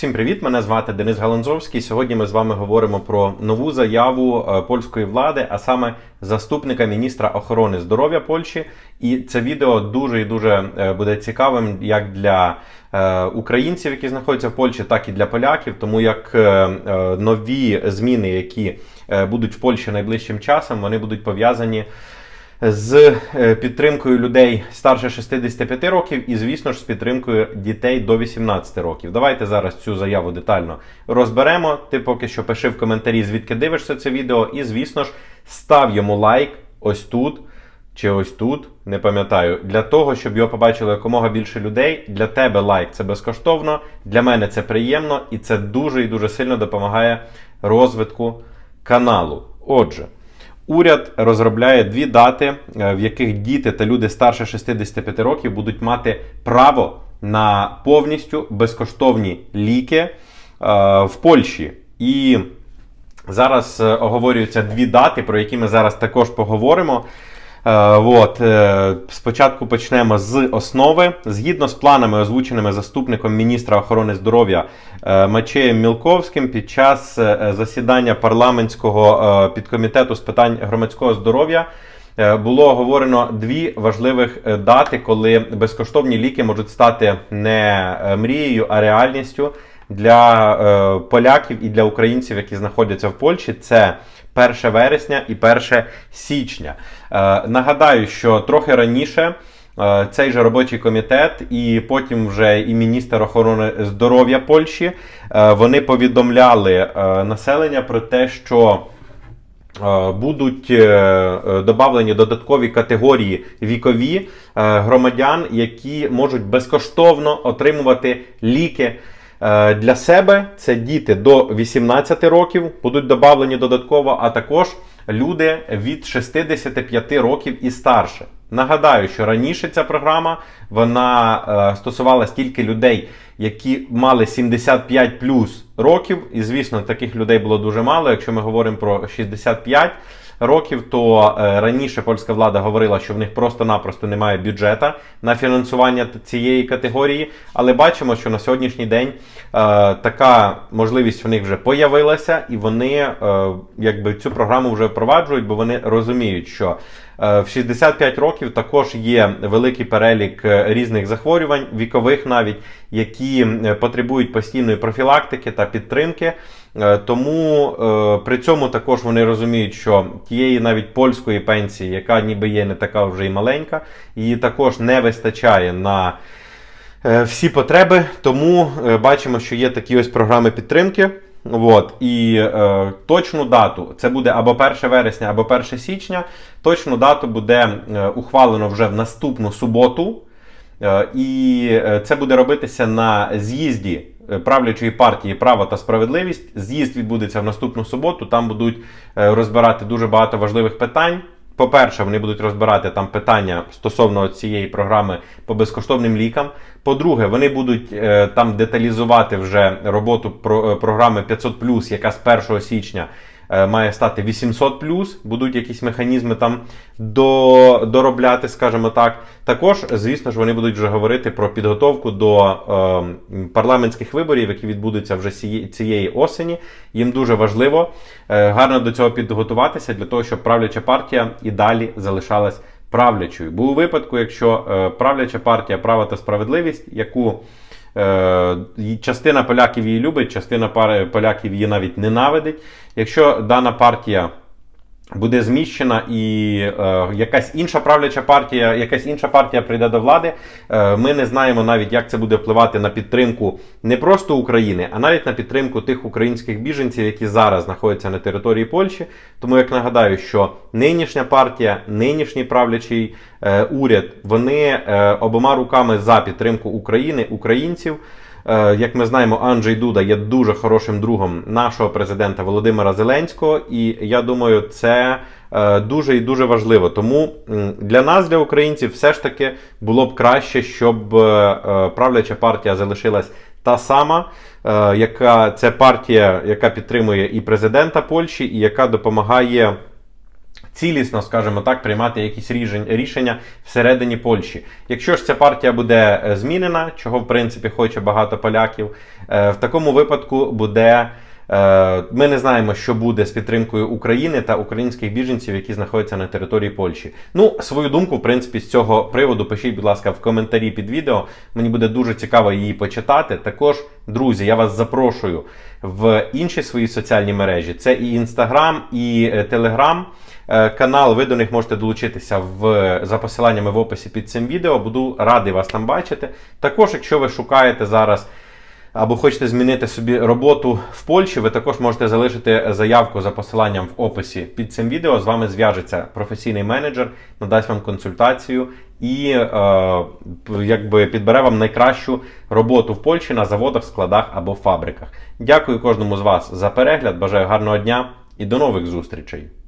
Всім привіт! Мене звати Денис Галанзовський. Сьогодні ми з вами говоримо про нову заяву е, польської влади, а саме заступника міністра охорони здоров'я Польщі. І це відео дуже і дуже е, буде цікавим як для е, українців, які знаходяться в Польщі, так і для поляків, тому як нові зміни, які будуть в Польщі найближчим часом, вони будуть пов'язані з е, підтримкою людей старше 65 років і, звісно ж, з підтримкою дітей до 18 років. Давайте зараз цю заяву детально розберемо. Ти поки що пиши в коментарі, звідки дивишся це відео, і, звісно ж, став йому лайк ось тут. Чи ось тут, не пам'ятаю, для того, щоб його побачило якомога більше людей. Для тебе лайк це безкоштовно, для мене це приємно і це дуже і дуже сильно допомагає розвитку каналу. Отже, уряд розробляє дві дати, е, в яких діти та люди старше 65 років будуть мати право на повністю безкоштовні ліки е, в Польщі. І Зараз е, оговорюються дві дати, про які ми зараз також поговоримо. Е, от, е, спочатку почнемо з основи. Згідно з планами, озвученими заступником міністра охорони здоров'я е, Мачеєм Мілковським під час засідання парламентського підкомітету з питань громадського здоров'я. Було оговорено дві важливих дати, коли безкоштовні ліки можуть стати не мрією, а реальністю для поляків і для українців, які знаходяться в Польщі. Це 1 вересня і 1 січня. Е, нагадаю, що трохи раніше. е, Цей же робочий комітет, і потім вже і міністр охорони здоров'я Польщі е, вони повідомляли населення про те, що Будуть додавлені додаткові категорії вікові громадян, які можуть безкоштовно отримувати ліки для себе. Це діти до 18 років, будуть додавлені додатково, а також люди від 65 років і старше. Нагадаю, що раніше ця програма вона е, стосувалась тільки людей, які мали 75 плюс років. І звісно, таких людей було дуже мало. Якщо ми говоримо про 65 років, то е, раніше польська влада говорила, що в них просто-напросто немає бюджета на фінансування цієї категорії. Але бачимо, що на сьогоднішній день е, така можливість в них вже появилася, і вони е, якби цю програму вже впроваджують, бо вони розуміють, що В 65 років також є великий перелік різних захворювань, вікових навіть, які потребують постійної профілактики та підтримки. Е, Тому е, при цьому також вони розуміють, що тієї навіть польської пенсії, яка ніби є не така вже і маленька, її також не вистачає на е, всі потреби. Тому бачимо, що є такі ось програми підтримки. От, і е, точну дату це буде або 1 вересня, або 1 січня. Точну дату буде е, ухвалено вже в наступну суботу. Е, і це буде робитися на з'їзді правлячої партії Право та справедливість. З'їзд відбудеться в наступну суботу. Там будуть е, розбирати дуже багато важливих питань. По-перше, вони будуть розбирати там питання стосовно цієї програми по безкоштовним лікам. По-друге, вони будуть е, там деталізувати вже роботу про, е, програми 500+, яка з 1 січня е, має стати 800+, будуть якісь механізми там доробляти, скажімо так. Також, звісно ж, вони будуть вже говорити про підготовку до е, парламентських виборів, які відбудуться вже цієї осені. Їм дуже важливо е, гарно до цього підготуватися для того, щоб правляча партія і далі залишалась правлячою. Бо у випадку, якщо е, правляча партія право та справедливість, яку Е, частина поляків її любить, частина поляків її навіть ненавидить. Якщо дана партія буде зміщена і е, якась інша правляча партія, якась інша партія прийде до влади, е, ми не знаємо навіть, як це буде впливати на підтримку не просто України, а навіть на підтримку тих українських біженців, які зараз знаходяться на території Польщі. Тому як нагадаю, що нинішня партія, нинішній правлячий е, уряд, вони е, обома руками за підтримку України, українців. Е, Як ми знаємо, Анджей Дуда є дуже хорошим другом нашого президента Володимира Зеленського, і я думаю, це е, дуже і дуже важливо. Тому для нас, для українців, все ж таки було б краще, щоб е, правляча партія залишилась та сама, яка це партія, яка підтримує і президента Польщі, і яка допомагає цілісно, скажімо так, приймати якісь рішення всередині Польщі. Якщо ж ця партія буде е, змінена, чого в принципі хоче багато поляків, е, в такому випадку буде. Е, Ми не знаємо, що буде з підтримкою України та українських біженців, які знаходяться на території Польщі. Ну, свою думку, в принципі, з цього приводу пишіть, будь ласка, в коментарі під відео. Мені буде дуже цікаво її почитати. Також, друзі, я вас запрошую в інші свої соціальні мережі. Це і Інстаграм, і Телеграм. Канал, ви до них можете долучитися в, за посиланнями в описі під цим відео. Буду радий вас там бачити. Також, якщо ви шукаєте зараз або хочете змінити собі роботу в Польщі, ви також можете залишити заявку за посиланням в описі під цим відео. З вами зв'яжеться професійний менеджер, надасть вам консультацію і е, якби підбере вам найкращу роботу в Польщі на заводах, складах або фабриках. Дякую кожному з вас за перегляд. Бажаю гарного дня і до нових зустрічей!